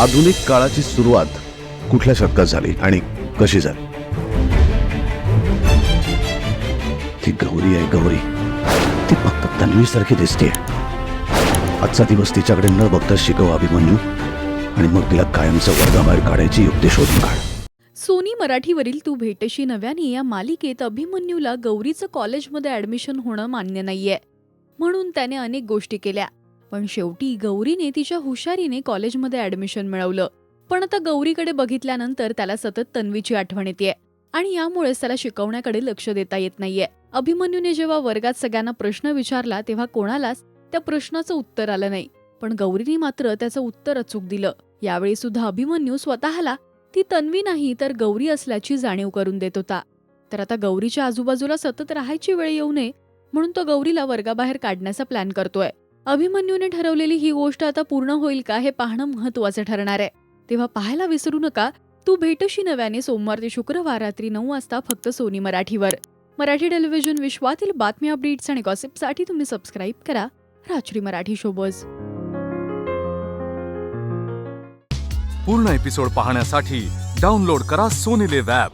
आधुनिक काळाची सुरुवात कुठल्या शतकात झाली आणि कशी झाली? ती गौरी आहे गौरी. ती फक्त तन्वीसारखी दिसते आजचा दिवस तिच्याकडे न बघता शिकव अभिमन्यू. आणि मग तिला कायमचं वर्गाबाहेर काढायची युक्ती शोधून काढ. सोनी मराठीवरील तू भेटशी नव्याने या मालिकेत अभिमन्यूला गौरीचं कॉलेजमध्ये ऍडमिशन होणं मान्य नाहीये. म्हणून त्याने अनेक गोष्टी केल्या. पण शेवटी गौरीने तिच्या हुशारीने कॉलेजमध्ये ऍडमिशन मिळवलं. पण आता गौरीकडे बघितल्यानंतर त्याला सतत तन्वीची आठवण येते आणि यामुळेच त्याला शिकवण्याकडे लक्ष देता येत नाहीये. अभिमन्यूने जेव्हा वर्गात सगळ्यांना प्रश्न विचारला तेव्हा कोणालाच त्या प्रश्नाचं उत्तर आलं नाही. पण गौरीने मात्र त्याचं उत्तर अचूक दिलं. यावेळी सुद्धा अभिमन्यू स्वतःला ती तन्वी नाही तर गौरी असल्याची जाणीव करून देत होता. तर आता गौरीच्या आजूबाजूला सतत राहायची वेळ येऊ नये म्हणून तो गौरीला वर्गाबाहेर काढण्याचा प्लॅन करतोय. अभिमन्यूने ठरवलेली ही गोष्ट आता पूर्ण होईल का हे पाहणं महत्वाचं ठरणार आहे. तेव्हा पाहायला विसरू नका तू भेटशी नव्याने सोमवार ते शुक्रवार रात्री नऊ वाजता फक्त सोनी मराठीवर. मराठी टेलिव्हिजन विश्वातील बातम्या अपडेट्स आणि गॉसिपसाठी तुम्ही सबस्क्राईब करा. रात्री मराठी शोबज. पूर्ण एपिसोड पाहण्यासाठी डाउनलोड करा सोनी लिव्ह ॲप